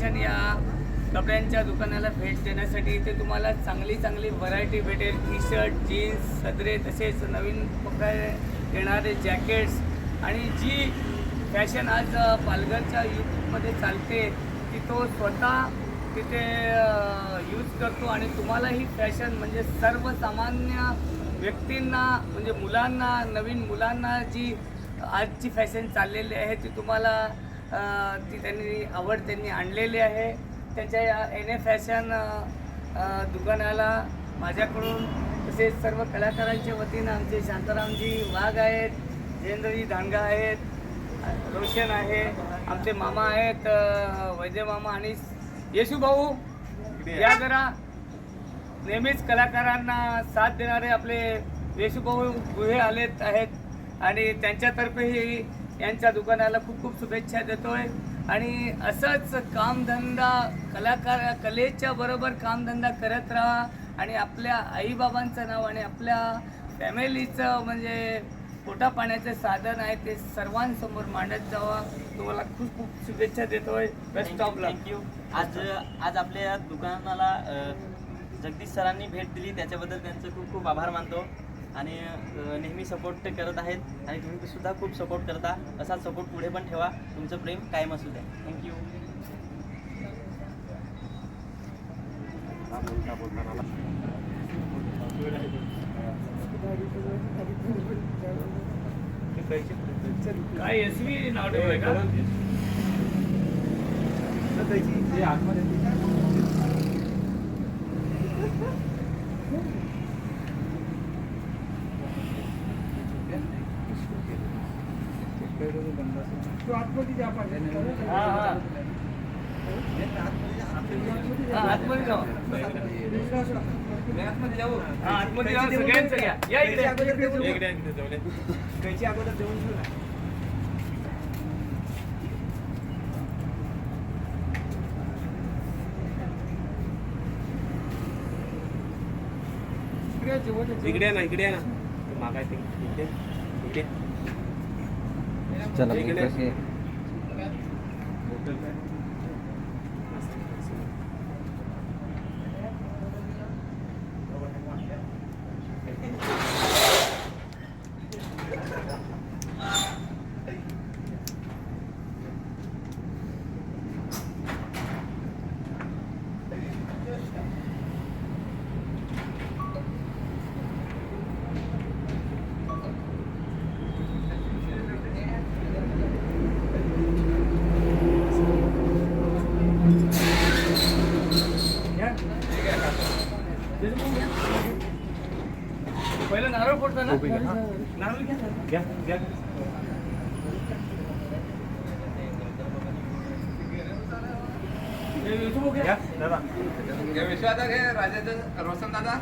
Fashion या कपड्यांच्या दुकानाला भेट देण्यासाठी. इथे तुम्हाला चांगली चांगली व्हरायटी भेटेल. टी शर्ट जीन्स सदरे तसेच नवीन प्रकारे येणारे जॅकेट्स आणि जी फॅशन आज पालघरच्या यूथमध्ये चालते ती तो स्वतः तिथे यूज करतो. आणि तुम्हाला ही फॅशन म्हणजे सर्वसामान्य व्यक्तींना म्हणजे मुलांना नवीन मुलांना जी आजची फॅशन चाललेली आहे ती तुम्हाला ती त्यांनी आवड त्यांनी आणलेली आहे. त्यांच्या या एन ए फॅशन दुकानाला माझ्याकडून तसेच सर्व कलाकारांच्या वतीनं आमचे शांतारामजी वाघ आहेत जयेंद्रजी धांडगा आहेत रोशन आहे आमचे मामा आहेत वैद्य मामा आणि येशू भाऊ. या. जरा नेहमीच कलाकारांना साथ देणारे आपले येशूभाऊ गुहे आलेत आहेत आणि त्यांच्यातर्फेही यांच्या दुकानाला खूप खूप शुभेच्छा देतोय. आणि असंच कामधंदा कलाकार कलेच्या बरोबर कामधंदा करत राहा. आणि आपल्या आईबाबांचं नाव आणि आपल्या फॅमिलीचं म्हणजे पोटा पाण्याचं साधन आहे ते सर्वांसमोर मांडत जावा. तुम्हाला खूप खूप शुभेच्छा देतोय. बेस्ट ऑफ थँक्यू आज आज आपल्या दुकानाला जगदीश सरांनी भेट दिली. त्याच्याबद्दल त्यांचं खूप खूप आभार मानतो. आणि नेहमी सपोर्ट करत आहेत. आणि तुम्ही सुद्धा खूप सपोर्ट करता. असा सपोर्ट पुढे पण ठेवा. तुमचं प्रेम कायम असू द्या. थँक्यू काय नाव का हा हा हा, आतमध्ये जाऊ आतमध्ये जाऊ सगळ्यांचं घ्या या इकडे इकडे ना इकडे ना. मागाय ते इकडे. चला इकडे. कसे पहिलं नारळ फोडतो ना नारळ घ्या. घ्या हे रोशन दादा.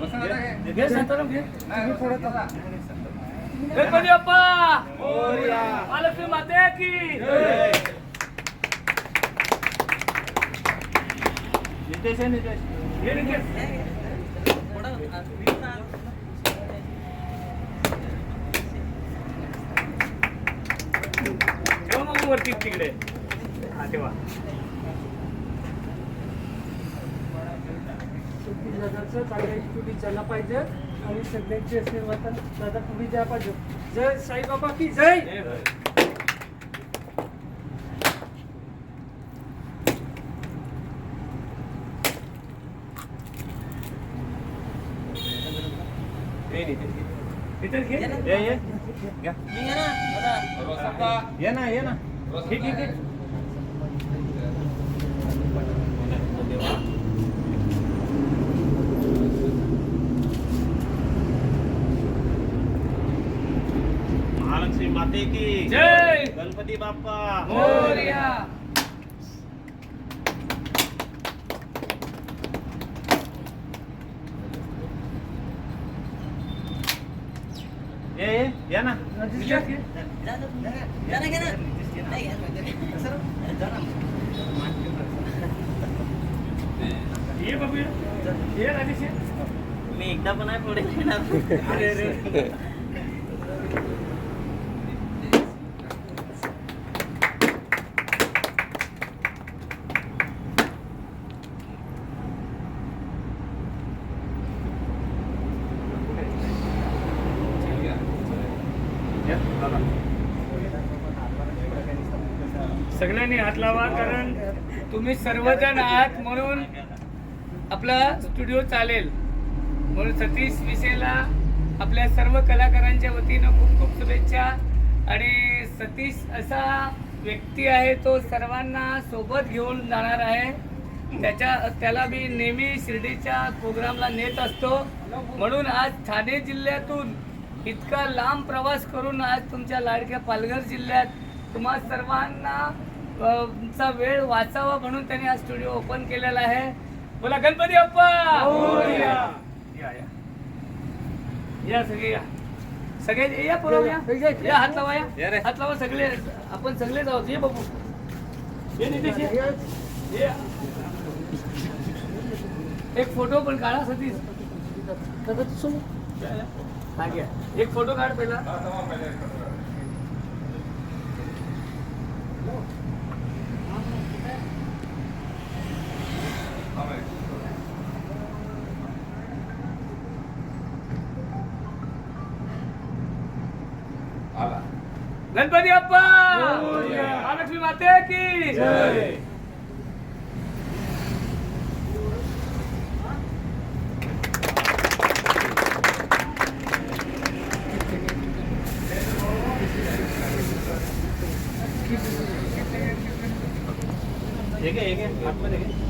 रोशन दादा घे. घे शांताराम घे नाही, रोशन दादा. गणपती बाप्पा महालक्ष्मी माते की? नितेश नितेश हे घे. ठेवा मग वरती तिकडे. हा दादाचं चांगल्या पाहिजे आणि सगळ्यांची आशीर्वाद दादा पुढे द्या पाहिजे. जय साईबाबा की जय! ये ना ये ना. घे घे महालक्ष्मी माते की जय! गणपती बाप्पा! मोरया! ये ये ना. ये बाबू ये राजेश मी एकदा पण आहे पुढे अरे अरे Yeah, no, no. सगळ्यांनी हात लावा कारण तुम्ही सर्वजण आहात म्हणून आपला स्टुडिओ चालेल. म्हणून सतीश विषयला आपल्या सर्व कलाकारांच्या वतीनं खूप खूप शुभेच्छा. आणि सतीश असा व्यक्ती आहे तो सर्वांना सोबत घेऊन जाणार आहे. त्याच्या त्याला मी नेहमी शिर्डीच्या प्रोग्रामला नेत असतो. म्हणून आज ठाणे जिल्ह्यातून इतका लांब प्रवास करून आज तुमच्या लाडक्या पालघर जिल्ह्यात तुम्हा सर्वांना चा वेळ वाचावा म्हणून त्यांनी हा स्टुडिओ ओपन केलेला आहे. बोला गणपती बाप्पा! या. या या. सगळे या. सगळे या पुरव या. या हात लावा या. हात लावा सगळे. आपण सगळे जाऊ. ये बाबू. ये नितेश ये. ये. एक फोटो पण काढा सतीश. हा एक फोटो काढ पहिला. आला गणपती बाप्पा महालक्ष्मी माते की हे घे, हे घे. आतमध्ये घे.